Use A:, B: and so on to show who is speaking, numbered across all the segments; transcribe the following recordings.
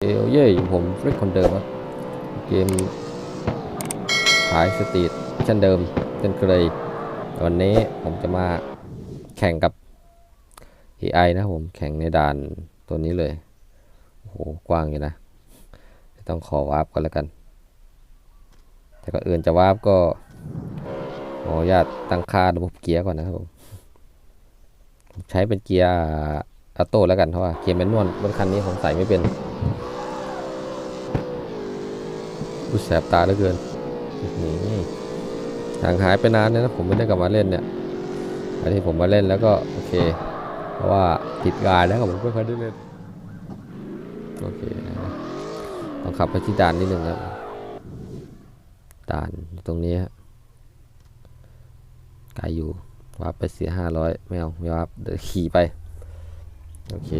A: เอลเย่ผมฟริกคนเดิมครับเกมขายสตรีทเช่นเดิมเช่นเคยวันนี้ผมจะมาแข่งกับ AI นะผมแข่งในด่านตัวนี้เลย โอ้โห กว้างอยู่นะ ต้องขอวาร์ปก่อนแล้วกัน แต่ก็อื่นจะวาร์ปก็ขออนุญาตตั้งค่าระบบเกียร์ก่อนนะครับผม ใช้เป็นเกียร์ ออโต้แล้วกันเพราะว่าเกียร์แมนนวลรถคันนี้ผมใส่ไม่เป็นรู้แสบตาเหลือเกินนี่ห่างหายไปนานเลยนะผมไม่ได้กลับมาเล่นเนี่ยอันนี้ผมมาเล่นแล้วก็โอเค เพราะว่าติดงานแล้วผมไม่ค่อยได้เล่นโอเคต้องขับไปที่ด่านนิดหนึ่งครับด่านตรงนี้ฮะไกลอยู่วับไปเสียห้าร้อยไม่เอาไม่วับเดี๋ยวขี่ไป โอเค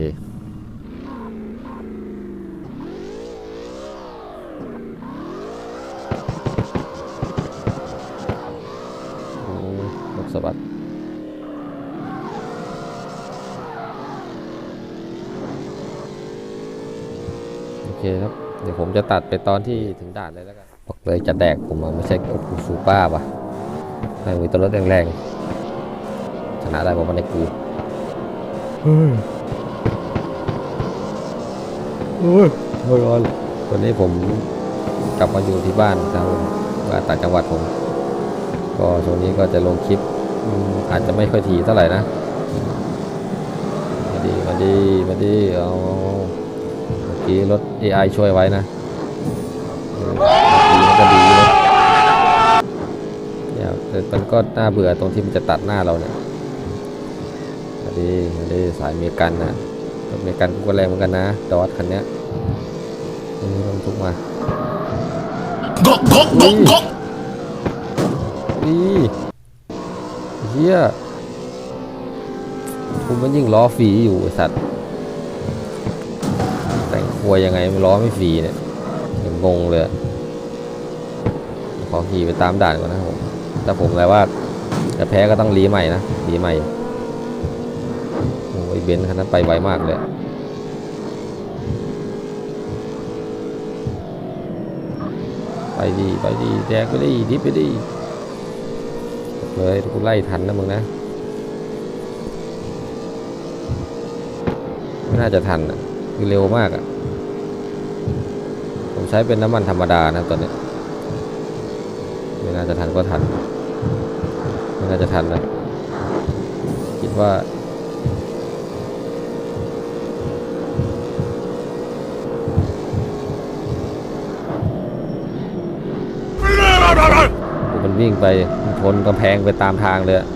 A: โอ้รถสะบัดโอเคครับ เดี๋ยวผมจะตัดไปตอนที่ถึงด่านเลยแล้วกันบอกเลยจะแดกผมอะไม่ใช่โอ้โหซูป้าป่ะไม่มีตัวรถแรงๆชนะได้บอกว่าในกูเฮ้ ยเฮ้ยร้อนวันนี้ผมกลับมาอยู่ที่บ้านครับมว่าต่างจังหวัดผม ก็ช่วงนี้ก็จะลงคลิปอาจจะไม่ค่อยถี่เท่าไหร่นะมาดีมาดีมาดีเอาเมื่อกี้รถ AI ช่วยไว้นะดีมันก็ดีเลยเนี่ยแต่มันก็น่าเบื่อตรงที่มันจะตัดหน้าเราเนี่ยมาดีมาดีสายเมกันนะ รถเมกันกูก็แรงเหมือนกันนะ ดอทคันเนี้ยเออต้องทุกมานี่นี่เฮียกูมันยิ่งล้อฟรีอยู่ไอ้สัตว์ แต่งครัวยังไงมันล้อไม่ฟรีเนี่ยยังงงเลยอะขอขี่ไปตามด่านก่อนนะครับผมถ้าผมเลยว่าจะแพ้ก็ต้องรีใหม่นะรีใหม่โอ้ยเบนคันนั้นไปไวมากเลยไปดีไปดีแดกไปดีดิบไปดีเลยกูไล่ทันนะมึงนะไม่น่าจะทันอะคือเร็วมากอะ่ะผมใช้เป็นน้ำมันธรรมดานะตอนนี้ไม่น่าจะทันก็ทันไม่น่าจะทันนะคิดว่า วิ่งไปมันทนกำแพงไปตามทางเลยอะ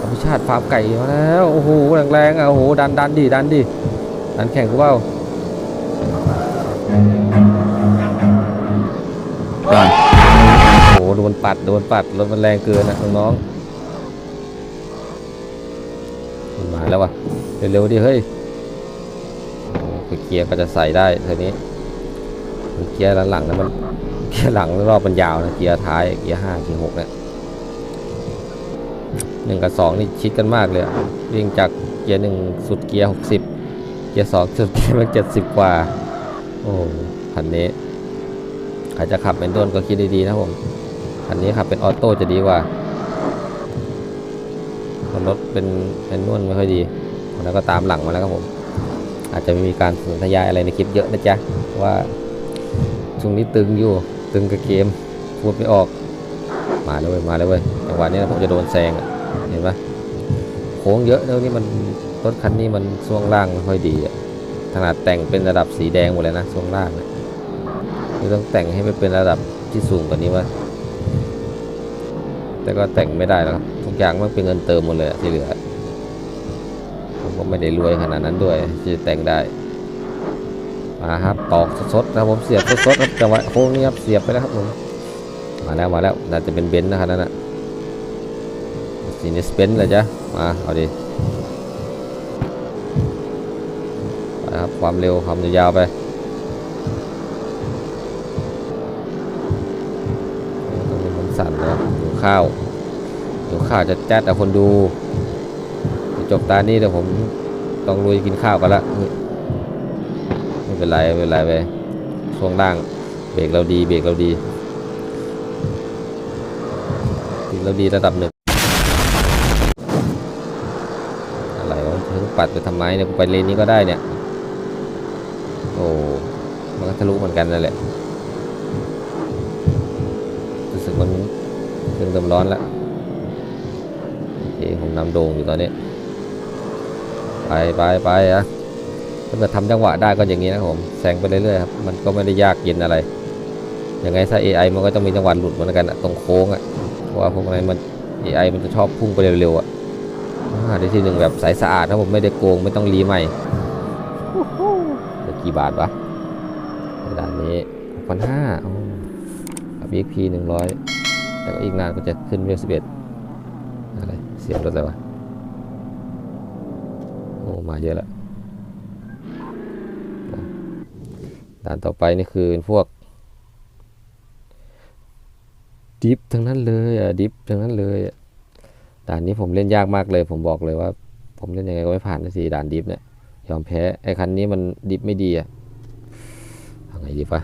A: อภิชาติฟาร์มไก่มาแล้วโอ้โหแรงๆอะโอ้โหดันดันดิดันดิดันแข่งกูเปล่าโอ้โหโดนปัดโดนปัดรถมันแรงเกินนะน้องๆมันมาแล้ววะ เร็วๆดิเฮ้ยโอ้โหเกียร์ก็จะใส่ได้เท่านี้เกียร์หลังๆนะมันเกียร์หลังรอบมันยาวนะเกียร์ท้ายเกียร์ห้าเกียร์หกเนี่ยหนึ่งกับสองนี่ชิดกันมากเลยวิ่งจากเกียร์หนึ่งสุดเกียร์หกสิบเกียร์สองสุดเกียร์มันเจ็ดสิบกว่า โอ้คันนี้ใครจะขับเป็นต้นก็คิดดีๆนะผมคันนี้ขับเป็นออโต้จะดีกว่ารถเป็นเป็นนวลไม่ค่อยดี แล้วก็ตามหลังมาแล้วครับผม อาจจะไม่มีการสนทยายอะไรในคลิปเยอะนะจ๊ะว่าช่วงนี้ตึงอยู่ตึงกับเกมพูดไม่ออกมาเลยเว้ยมาเลยเว้ยจังหวะนี้ผมจะโดนแซงเห็นปะโค้งเยอะแล้วนี่มันรถคันนี้มันช่วงล่างไม่ค่อยดีขนาดแต่งเป็นระดับสีแดงหมดเลยนะช่วงล่างนี่ต้องแต่งให้มันเป็นระดับที่สูงกว่านี้วะแต่ก็แต่งไม่ได้แล้วครับทุกอย่างมันเป็นเงินเติมหมดเลยที่เหลือ ก็ไม่ได้รวยขนาดนั้นด้วยที่จะแต่งได้มาครับตอกสดๆนะครับผมเสียบสดๆครับจังหวะโค้งนี้ครับเสียบไปแล้วครับผมมาแล้วมาแล้วน่าจะเป็นเบนซ์นะครับนั่นน่ะซีนิสเบนซ์เลยจ้ะมาเอาดิไปครับความเร็วความยาวไปตรงนี้มันสั่นนะครับหิวข้าวหิวข้าวจะจัดแต่คนดู จบตานี้เดี๋ยวผมต้องลุยกินข้าวกันละเฮ้ยไม่เป็นไรไม่เป็นไรไปช่วงล่างเบรกเราดีเบรกเราดีเบรกเราดีระดับหนึ่งอะไรวะเธอปัดไปทำไมเนี่ยกูไปเลนนี้ก็ได้เนี่ยโอ้มันก็ทะลุเหมือนกันนั่นแหละรู้สึกมันเครื่องเติมร้อนแล้วโอเคผมนำโด่งอยู่ตอนนี้ ไปไปไปอะถ้าเกิดทำจังหวะได้ก็อย่างนี้นะผมแซงไปเรื่อยๆครับมันก็ไม่ได้ยากเย็นอะไรยังไงถ้า AI มันก็ต้องมีจังหวะหลุดเหมือนกันอะตรงโค้งอะเพราะว่าพวกนั้นมัน AI มันจะชอบพุ่งไปเร็วๆอะอ่าได้ที่หนึ่งแบบสายสะอาดถ้าผมไม่ได้โกงไม่ต้องรีใหม่ได้กี่บาทวะด่านนี้พันห้ากับ XP หนึ่งร้อยแต่ก็อีกนานก็จะขึ้นเวลสิบเอ็ดอะไร เสียงรถอะไรวะ มาเยอะแล้วด่านต่อไปนี่คือพวกดิฟทั้งนั้นเลยอะดิฟทั้งนั้นเลยด่านนี้ผมเล่นยากมากเลย ผมบอกเลยว่า ผมเล่นยังไงก็ไม่ผ่านสีด่านดิฟเนี่ยยอมแพ้ไอ้คันนี้มันดิฟไม่ดีอะเอาไงดีปะ